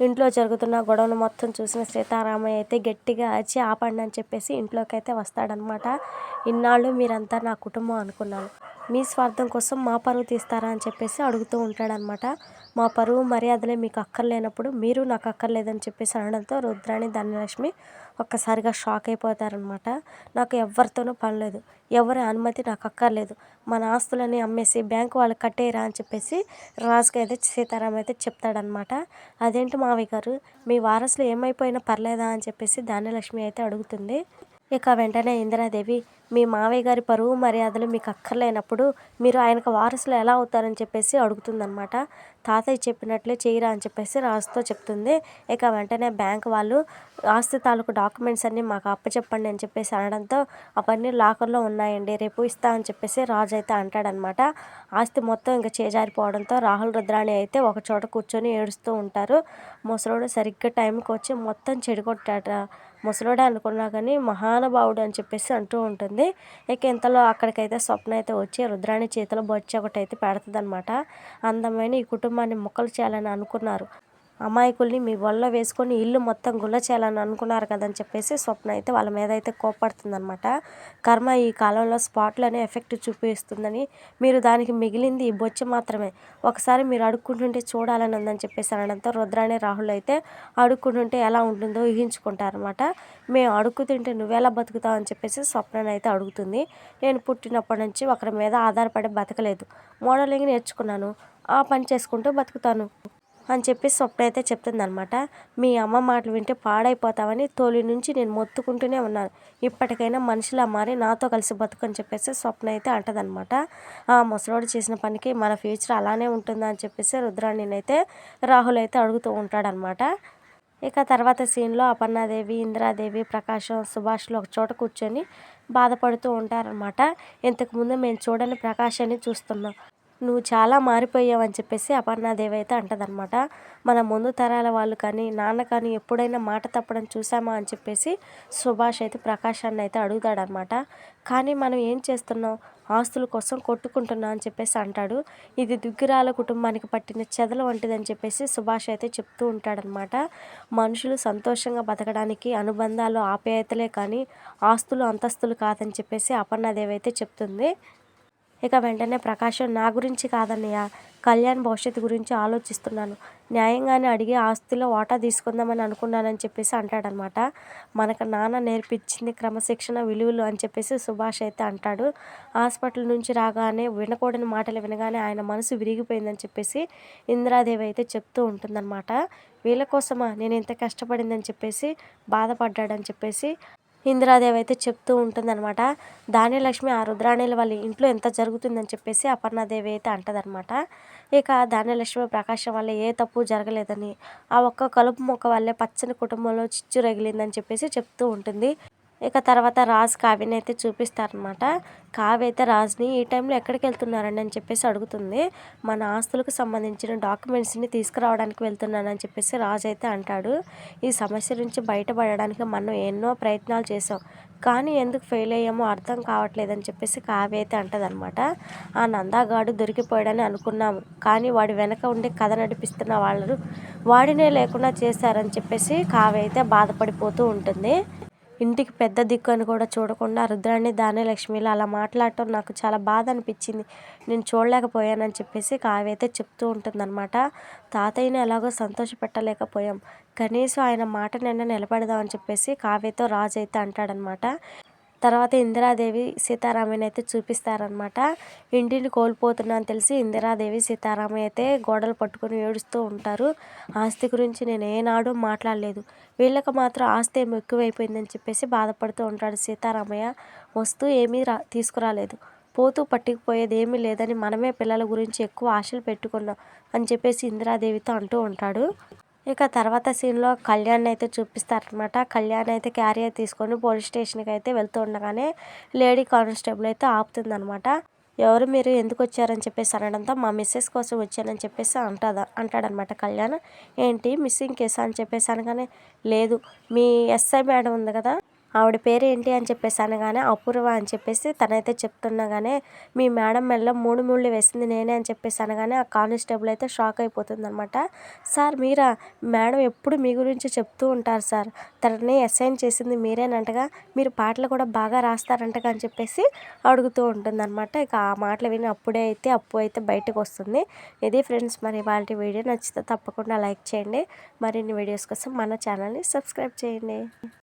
ఇంట్లో జరుగుతున్న గొడవను మొత్తం చూసిన సీతారామయ్య అయితే గట్టిగా అరిచి ఆపండి అని చెప్పేసి ఇంట్లోకి అయితే వస్తాడనమాట ఇన్నాళ్ళు మీరంతా నా కుటుంబం అనుకున్నాను. మీ స్వార్థం కోసం మా పరువు తీస్తారా అని చెప్పేసి అడుగుతూ ఉంటాడనమాట మా పరువు మర్యాదలే మీకు అక్కర్లేనప్పుడు మీరు నాకు అక్కర్లేదని చెప్పేసి అనడంతో రుద్రాణి ధనలక్ష్మి ఒక్కసారిగా షాక్ అయిపోతారనమాట నాకు ఎవరితోనూ పనిలేదు ఎవరి అనుమతి నాకు అక్కర్లేదు. మన ఆస్తులని అమ్మేసి బ్యాంకు వాళ్ళు కట్టేయరా అని చెప్పేసి రాజుకి అయితే సీతారాం అయితే చెప్తాడనమాట అదేంటి మావయ్య గారు? మీ వారసులు ఏమైపోయినా పర్లేదా? అని చెప్పేసి ధాన్యలక్ష్మి అయితే అడుగుతుంది. ఇక వెంటనే ఇందిరాదేవి మీ మావయ్య గారి పరువు మర్యాదలు మీకు అక్కర్లేనప్పుడు మీరు ఆయనకు వారసులు ఎలా అవుతారని చెప్పేసి అడుగుతుందనమాట తాతయ్య చెప్పినట్లే చేయరా అని చెప్పేసి రాజుతో చెప్తుంది. ఇక వెంటనే బ్యాంక్ వాళ్ళు ఆస్తి తాలూకు డాక్యుమెంట్స్ అన్నీ మాకు అప్పచెప్పండి అని చెప్పేసి అనడంతో అవన్నీ లాకర్లో ఉన్నాయండి రేపు ఇస్తా అని చెప్పేసి రాజు అయితే అంటాడనమాట ఆస్తి మొత్తం ఇంకా చేజారిపోవడంతో రాహుల్ రుద్రాణి అయితే ఒక చోట కూర్చొని ఏడుస్తూ ఉంటారు. ముసలోడు సరిగ్గా టైంకి వచ్చి మొత్తం చెడగొట్టాడ ముసలోడే అనుకున్నా కానీ మహానుభావుడు అని చెప్పేసి అంటూ ఉంటుంది. ఇక ఇంతలో అక్కడికైతే స్వప్న అయితే వచ్చి రుద్రాణి చేతిలో బొచ్చి ఒకటి అయితే పెడుతుంది అనమాట అందమైన ఈ కుటుంబాన్ని మొక్కలు చేయాలని అనుకున్నారు. అమాయకుల్ని మీ వల్ల వేసుకొని ఇల్లు మొత్తం గుల్ల చేయాలని అనుకున్నారు కదని చెప్పేసి స్వప్న అయితే వాళ్ళ మీద అయితే కోపడుతుందనమాట కర్మ ఈ కాలంలో స్పాట్లోనే ఎఫెక్ట్ చూపిస్తుందని మీరు దానికి మిగిలింది ఈ బొచ్చు మాత్రమే. ఒకసారి మీరు అడుక్కుంటుంటే చూడాలని ఉందని చెప్పేసి అనడంతో రుద్రాణి రాహుల్ అయితే అడుక్కుంటుంటే ఎలా ఉంటుందో ఊహించుకుంటారనమాట మేము అడుక్కు తింటే నువ్వెలా బతుకుతావు అని చెప్పేసి స్వప్నని అయితే అడుగుతుంది. నేను పుట్టినప్పటి నుంచి ఒకరి మీద ఆధారపడి బతకలేదు. మోడలింగ్ నేర్చుకున్నాను. ఆ పని చేసుకుంటూ బతుకుతాను. అని చెప్పి స్వప్న అయితే చెప్తుందనమాట మీ అమ్మ మాటలు వింటే పాడైపోతావని తోలి నుంచి నేను మొత్తుకుంటూనే ఉన్నాను. ఇప్పటికైనా మనిషిలా మారి నాతో కలిసి బతుకని అని చెప్పేసి స్వప్న అయితే అంటదనమాట ఆ ముసలోడు చేసిన పనికి మన ఫ్యూచర్ అలానే ఉంటుందా అని చెప్పేసి రుద్రాణినైతే రాహుల్ అయితే అడుగుతూ ఉంటాడనమాట ఇక తర్వాత సీన్లో అపర్ణాదేవి ఇందిరాదేవి ప్రకాశం సుభాష్లు ఒక చోట కూర్చొని బాధపడుతూ ఉంటారనమాట ఇంతకుముందు మేము చూడని ప్రకాశాన్ని చూస్తున్నాం. నువ్వు చాలా మారిపోయావు అని చెప్పేసి అపర్ణాదేవి అయితే అంటదనమాట మన ముందు తరాల వాళ్ళు కానీ నాన్న కానీ ఎప్పుడైనా మాట తప్పడం చూసామా అని చెప్పేసి సుభాష్ అయితే ప్రకాశాన్ని అయితే అడుగుతాడనమాట కానీ మనం ఏం చేస్తున్నాం? ఆస్తుల కోసం కొట్టుకుంటున్నా అని చెప్పేసి అంటాడు. ఇది దుగ్గిరాల కుటుంబానికి పట్టిన చెదల వంటిదని చెప్పేసి సుభాష్ అయితే చెప్తూ ఉంటాడనమాట మనుషులు సంతోషంగా బతకడానికి అనుబంధాలు ఆప్యాయతలే కానీ ఆస్తులు అంతస్తులు కాదని చెప్పేసి అపర్ణాదేవి అయితే చెప్తుంది. ఇక వెంటనే ప్రకాశం నా గురించి కాదన్నయ్య కళ్యాణ్ భవిష్యత్తు గురించి ఆలోచిస్తున్నాను. న్యాయంగానే అడిగి ఆస్తిలో వాటా తీసుకుందామని అనుకున్నానని చెప్పేసి అంటాడనమాట మనకు నాన్న నేర్పించింది క్రమశిక్షణ విలువలు అని చెప్పేసి సుభాష్ అయితే అంటాడు. హాస్పిటల్ నుంచి రాగానే వినకూడని మాటలు వినగానే ఆయన మనసు విరిగిపోయిందని చెప్పేసి ఇందిరాదేవి అయితే చెప్తూ ఉంటుందన్నమాట. వీళ్ళ కోసమా నేను ఇంత కష్టపడిందని చెప్పేసి బాధపడ్డాడని చెప్పేసి ఇందిరాదేవి అయితే చెప్తూ ఉంటుందన్నమాట. ధాన్యలక్ష్మి ఆ రుద్రాణిల వాళ్ళ ఇంట్లో ఎంత జరుగుతుందని చెప్పేసి అపర్ణాదేవి అయితే అంటదనమాట ఇక ధాన్యలక్ష్మి ప్రకాశం వల్ల ఏ తప్పు జరగలేదని ఆ ఒక్క కలుపు మొక్క వల్లే పచ్చని కుటుంబంలో చిచ్చు రగిలిందని చెప్పేసి చెప్తూ ఉంటుంది. ఇక తర్వాత రాజ్ కావ్యని అయితే చూపిస్తారనమాట కావ్య అయితే రాజ్ని ఈ టైంలో ఎక్కడికి వెళ్తున్నారని అని చెప్పేసి అడుగుతుంది. మన ఆస్తులకు సంబంధించిన డాక్యుమెంట్స్ని తీసుకురావడానికి వెళ్తున్నానని చెప్పేసి రాజ్ అయితే అంటాడు. ఈ సమస్య నుంచి బయటపడడానికి మనం ఎన్నో ప్రయత్నాలు చేసాం కానీ ఎందుకు ఫెయిల్ అయ్యామో అర్థం కావట్లేదని చెప్పేసి కావ్య అయితే అంటదనమాట ఆ నందాగాడు దొరికిపోయాడని అనుకున్నాము. కానీ వాడి వెనక ఉండి కథ నడిపిస్తున్న వాళ్ళు వాడినే లేకుండా చేశారని చెప్పేసి కావ్య అయితే బాధపడిపోతూ ఉంటుంది. ఇంటికి పెద్ద దిక్కు అని కూడా చూడకుండా రుద్రాణి ధాన్యలక్ష్మిలు అలా మాట్లాడటం నాకు చాలా బాధ అనిపించింది. నేను చూడలేకపోయానని చెప్పేసి కావ్య అయితే చెప్తూ ఉంటుందన్నమాట. తాతయ్యని ఎలాగో సంతోష పెట్టలేకపోయాం. కనీసం ఆయన మాట నిన్న నిలబెడదామని చెప్పేసి కావ్యతో రాజు అయితే అంటాడనమాట తర్వాత ఇందిరాదేవి సీతారామయ్యని అయితే చూపిస్తారనమాట ఇంటిని కోల్పోతున్నా అని తెలిసి ఇందిరాదేవి సీతారామయ్య అయితే గోడలు పట్టుకొని ఏడుస్తూ ఉంటారు. ఆస్తి గురించి నేను ఏనాడు మాట్లాడలేదు. వీళ్ళకి మాత్రం ఆస్తి ఏమి ఎక్కువైపోయిందని చెప్పేసి బాధపడుతూ ఉంటాడు సీతారామయ్య. వస్తూ ఏమీ రా తీసుకురాలేదు. పోతూ పట్టుకుపోయేది ఏమీ లేదని మనమే పిల్లల గురించి ఎక్కువ ఆశలు పెట్టుకున్నాం అని చెప్పేసి ఇందిరాదేవితో అంటూ ఉంటాడు. ఇక తర్వాత సీన్లో కళ్యాణ్ అయితే చూపిస్తారనమాట కళ్యాణ్ అయితే క్యారియర్ తీసుకొని పోలీస్ స్టేషన్కి అయితే వెళ్తూ ఉండగానే లేడీ కానిస్టేబుల్ అయితే ఆపుతుందనమాట ఎవరు మీరు? ఎందుకు వచ్చారని చెప్పేసి అనడంతో మా మిస్సెస్ కోసం వచ్చానని చెప్పేసి అంటదా అంటాడనమాట కళ్యాణ్. ఏంటి? మిస్సింగ్ కేసా? అని చెప్పేసి అనగానే లేదు. మీ ఎస్ఐ మేడం ఉంది కదా ఆవిడ పేరు ఏంటి అని చెప్పేసి అనగానే అపూర్వ అని చెప్పేసి తనైతే చెప్తుండగానే మీ మేడం మెల్ల మూడు ముళ్ళు వేసింది నేనే అని చెప్పేసి అనగానే ఆ కానిస్టేబుల్ అయితే షాక్ అయిపోతుంది అనమాట సార్ మీరా? మేడం ఎప్పుడు మీ గురించి చెప్తూ ఉంటారు సార్. తనని అసైన్ చేసింది మీరేనంటగా మీరు పాటలు కూడా బాగా రాస్తారంటగా అని చెప్పేసి అడుగుతూ ఉంటుందన్నమాట. ఇక ఆ మాటలు విని అప్పుడే అయితే అప్పు అయితే బయటకు వస్తుంది. ఇది ఫ్రెండ్స్ మరి వాళ్ళ వీడియో నచ్చితే తప్పకుండా లైక్ చేయండి. మరిన్ని వీడియోస్ కోసం మన ఛానల్ని సబ్స్క్రైబ్ చేయండి.